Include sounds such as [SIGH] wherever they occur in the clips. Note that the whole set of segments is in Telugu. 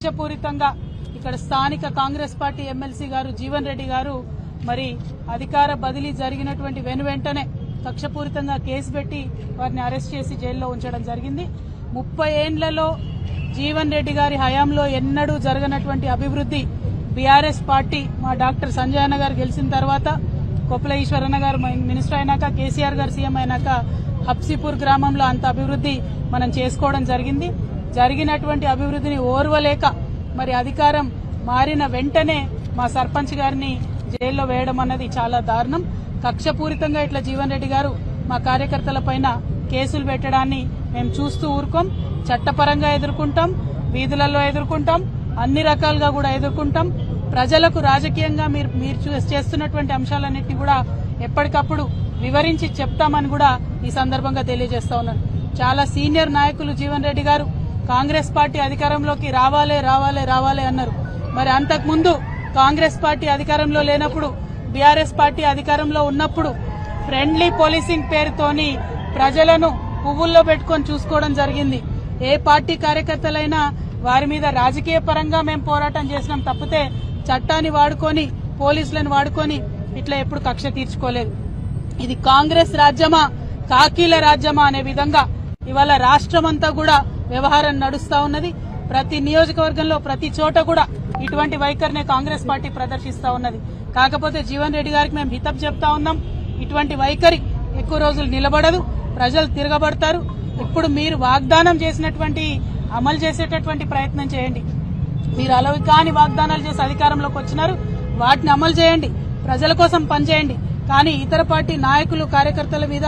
కక్షపూరితంగా ఇక్కడ స్థానిక కాంగ్రెస్ పార్టీ ఎమ్మెల్సీ గారు జీవన్ రెడ్డి గారు మరి అధికార బదిలీ జరిగినటువంటి వెను వెంటనే కక్షపూరితంగా కేసు పెట్టి వారిని అరెస్ట్ చేసి జైల్లో ఉంచడం జరిగింది. ముప్పై ఏండ్లలో జీవన్ రెడ్డి గారి హయాంలో ఎన్నడూ జరగనటువంటి అభివృద్ధి బీఆర్ఎస్ పార్టీ మా డాక్టర్ సంజయ్ అన్న గారు గెలిచిన తర్వాత కొప్పుల ఈశ్వరన్న గారు మినిస్టర్ అయినాక కేసీఆర్ గారు సీఎం అయినాక హబ్సీపూర్ గ్రామంలో అంత అభివృద్ధి మనం చేసుకోవడం జరిగింది. జరిగినటువంటి అభివృద్ధిని ఓర్వలేక మరి అధికారం మారిన వెంటనే మా సర్పంచ్ గారిని జైల్లో వేయడం అన్నది చాలా దారుణం. కక్షపూరితంగా ఇట్లా జీవన్ రెడ్డి గారు మా కార్యకర్తల పైన కేసులు పెట్టడాన్ని మేము చూస్తూ ఊరుకోం. చట్టపరంగా ఎదుర్కొంటాం వీధులలో ఎదుర్కొంటాం అన్ని రకాలుగా కూడా ఎదుర్కొంటాం. ప్రజలకు రాజకీయంగా మీరు మీరు చూ- చేస్తున్నటువంటి అంశాలన్నింటినీ కూడా ఎప్పటికప్పుడు వివరించి చెప్తామని కూడా ఈ సందర్భంగా తెలియజేస్తా ఉన్నాను. చాలా సీనియర్ నాయకులు జీవన్ రెడ్డి గారు కాంగ్రెస్ పార్టీ అధికారంలోకి రావాలే రావాలే రావాలే అన్నారు. మరి అంతకుముందు కాంగ్రెస్ పార్టీ అధికారంలో లేనప్పుడు బీఆర్ఎస్ పార్టీ అధికారంలో ఉన్నప్పుడు ఫ్రెండ్లీ పోలీసింగ్ పేరుతోని ప్రజలను పువ్వుల్లో పెట్టుకొని చూసుకోవడం జరిగింది. ఏ పార్టీ కార్యకర్తలైనా వారి మీద రాజకీయ పరంగా మేము పోరాటం చేసినాం తప్పితే చట్టాన్ని వాడుకొని పోలీసులను వాడుకొని ఇట్లా ఎప్పుడు కక్ష తీర్చుకోలేదు. ఇది కాంగ్రెస్ రాజ్యమా కాకీల రాజ్యమా అనే విధంగా ఇవాళ రాష్ట్రమంతా కూడా వ్యవహారం నడుస్తా ఉన్నది. ప్రతి నియోజకవర్గంలో ప్రతి చోట కూడా ఇటువంటి వైఖరినే కాంగ్రెస్ పార్టీ ప్రదర్శిస్తా ఉన్నది. కాకపోతే జీవన్ రెడ్డి గారికి మేము హితప్ చెప్తా ఉన్నాం. ఇటువంటి వైఖరి ఎక్కువ రోజులు నిలబడదు. ప్రజలు తిరగబడతారు. ఇప్పుడు మీరు వాగ్దానం చేసినటువంటి అమలు చేసేటటువంటి ప్రయత్నం చేయండి. మీరు అలవి కాని వాగ్దానాలు చేసి అధికారంలోకి వచ్చినారు. వాటిని అమలు చేయండి. ప్రజల కోసం పనిచేయండి. కానీ ఇతర పార్టీ నాయకులు కార్యకర్తల మీద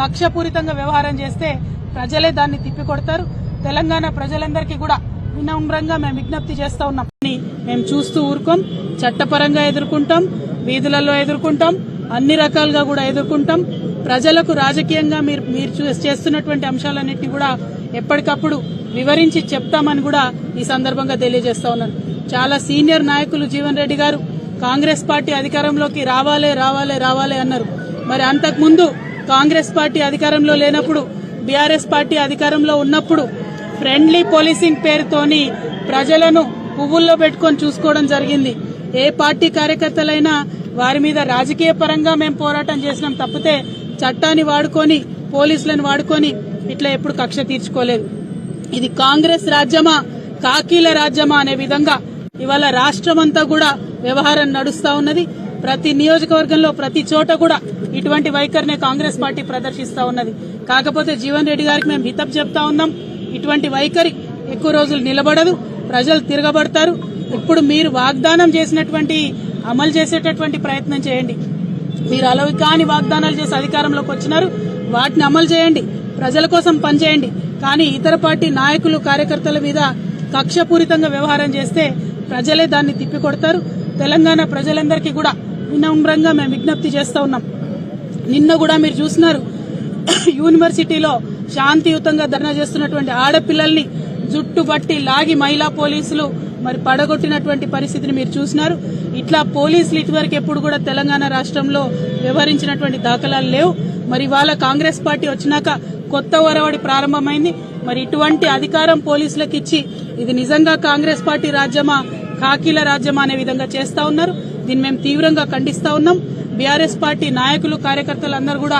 కక్షపూరితంగా వ్యవహారం చేస్తే ప్రజలే దాన్ని తిప్పికొడతారు. తెలంగాణ ప్రజలందరికీ కూడా వినమ్రంగా మేము విజ్ఞప్తి చేస్తా ఉన్నాం. అని మేము చూస్తూ ఊరుకోం చట్టపరంగా ఎదుర్కొంటాం వీధులలో ఎదుర్కొంటాం అన్ని రకాలుగా కూడా ఎదుర్కొంటాం. ప్రజలకు రాజకీయంగా మీరు మీరు చూ- చేస్తున్నటువంటి అంశాలన్నింటినీ కూడా ఎప్పటికప్పుడు వివరించి చెప్తామని కూడా ఈ సందర్భంగా తెలియజేస్తా ఉన్నాను. చాలా సీనియర్ నాయకులు జీవన్ రెడ్డి గారు కాంగ్రెస్ పార్టీ అధికారంలోకి రావాలే రావాలే రావాలే అన్నారు. మరి అంతకుముందు కాంగ్రెస్ పార్టీ అధికారంలో లేనప్పుడు బీఆర్ఎస్ పార్టీ అధికారంలో ఉన్నప్పుడు ఫ్రెండ్లీ పోలీసింగ్ పేరుతోని ప్రజలను పువ్వుల్లో పెట్టుకొని చూసుకోవడం జరిగింది. ఏ పార్టీ కార్యకర్తలైనా వారి మీద రాజకీయ పరంగా మేము పోరాటం చేసినాం తప్పితే చట్టాన్ని వాడుకొని పోలీసులను వాడుకొని ఇట్లా ఎప్పుడు కక్ష తీర్చుకోలేదు. ఇది కాంగ్రెస్ రాజ్యమా కాకీల రాజ్యమా అనే విధంగా ఇవాళ రాష్ట్రమంతా కూడా వ్యవహారం నడుస్తా ఉన్నది. ప్రతి నియోజకవర్గంలో ప్రతి చోట కూడా ఇటువంటి వైఖరినే కాంగ్రెస్ పార్టీ ప్రదర్శిస్తా ఉన్నది. కాకపోతే జీవన్ రెడ్డి గారికి మేము హితప్ చెప్తా ఉన్నాం. ఇటువంటి వైఖరి ఎక్కువ రోజులు నిలబడదు. ప్రజలు తిరగబడతారు. ఇప్పుడు మీరు వాగ్దానం చేసినటువంటి అమలు చేసేటటువంటి ప్రయత్నం చేయండి. మీరు అలవి కాని వాగ్దానాలు చేసి అధికారంలోకి వచ్చినారు. వాటిని అమలు చేయండి. ప్రజల కోసం పనిచేయండి. కానీ ఇతర పార్టీ నాయకులు కార్యకర్తల మీద కక్షపూరితంగా వ్యవహారం చేస్తే ప్రజలే దాన్ని తిప్పికొడతారు. తెలంగాణ ప్రజలందరికీ కూడా వినమ్రంగా మేము విజ్ఞప్తి చేస్తూ ఉన్నాం. నిన్న కూడా మీరు చూసినారు. [CLEARS THROAT] యూనివర్సిటీలో శాంతియుతంగా ధర్నా చేస్తున్నటువంటి ఆడపిల్లల్ని జుట్టు బట్టి లాగి మహిళా పోలీసులు మరి పడగొట్టినటువంటి పరిస్థితిని మీరు చూసినారు. ఇట్లా పోలీసులు ఇటువరకు ఎప్పుడు కూడా తెలంగాణ రాష్ట్రంలో వ్యవహరించినటువంటి దాఖలాలు లేవు. మరి ఇవాళ కాంగ్రెస్ పార్టీ వచ్చినాక కొత్త ఒరవడి ప్రారంభమైంది. మరి ఇటువంటి అధికారం పోలీసులకు ఇచ్చి ఇది నిజంగా కాంగ్రెస్ పార్టీ రాజ్యమా కాకీల రాజ్యమా అనే విధంగా చేస్తా ఉన్నారు. దీన్ని మేము తీవ్రంగా ఖండిస్తా ఉన్నాం. బీఆర్ఎస్ పార్టీ నాయకులు కార్యకర్తలు అందరూ కూడా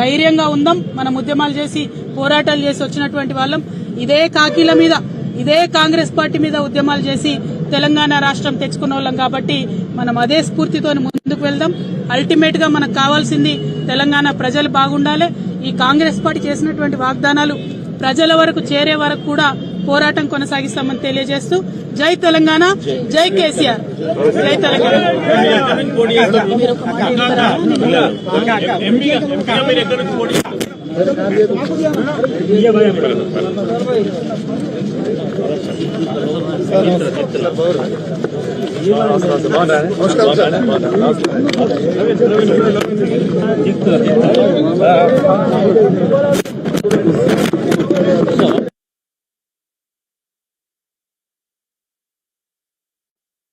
ధైర్యంగా ఉందాం. మనం ఉద్యమాలు చేసి పోరాటాలు చేసి వచ్చినటువంటి వాళ్ళం ఇదే కాకీల మీద ఇదే కాంగ్రెస్ పార్టీ మీద ఉద్యమాలు చేసి తెలంగాణ రాష్ట్రం తెచ్చుకున్న వాళ్ళం కాబట్టి మనం అదే స్ఫూర్తితో ముందుకు వెళ్దాం. అల్టిమేట్గా మనకు కావాల్సింది తెలంగాణ ప్రజలు బాగుండాలి. ఈ కాంగ్రెస్ పార్టీ చేసినటువంటి వాగ్దానాలు ప్రజల వరకు చేరే వరకు కూడా పోరాటం కొనసాగిస్తామని తెలియజేస్తూ జై తెలంగాణ జై కేసీఆర్. జై తెలంగాణ. మీరు Namaskar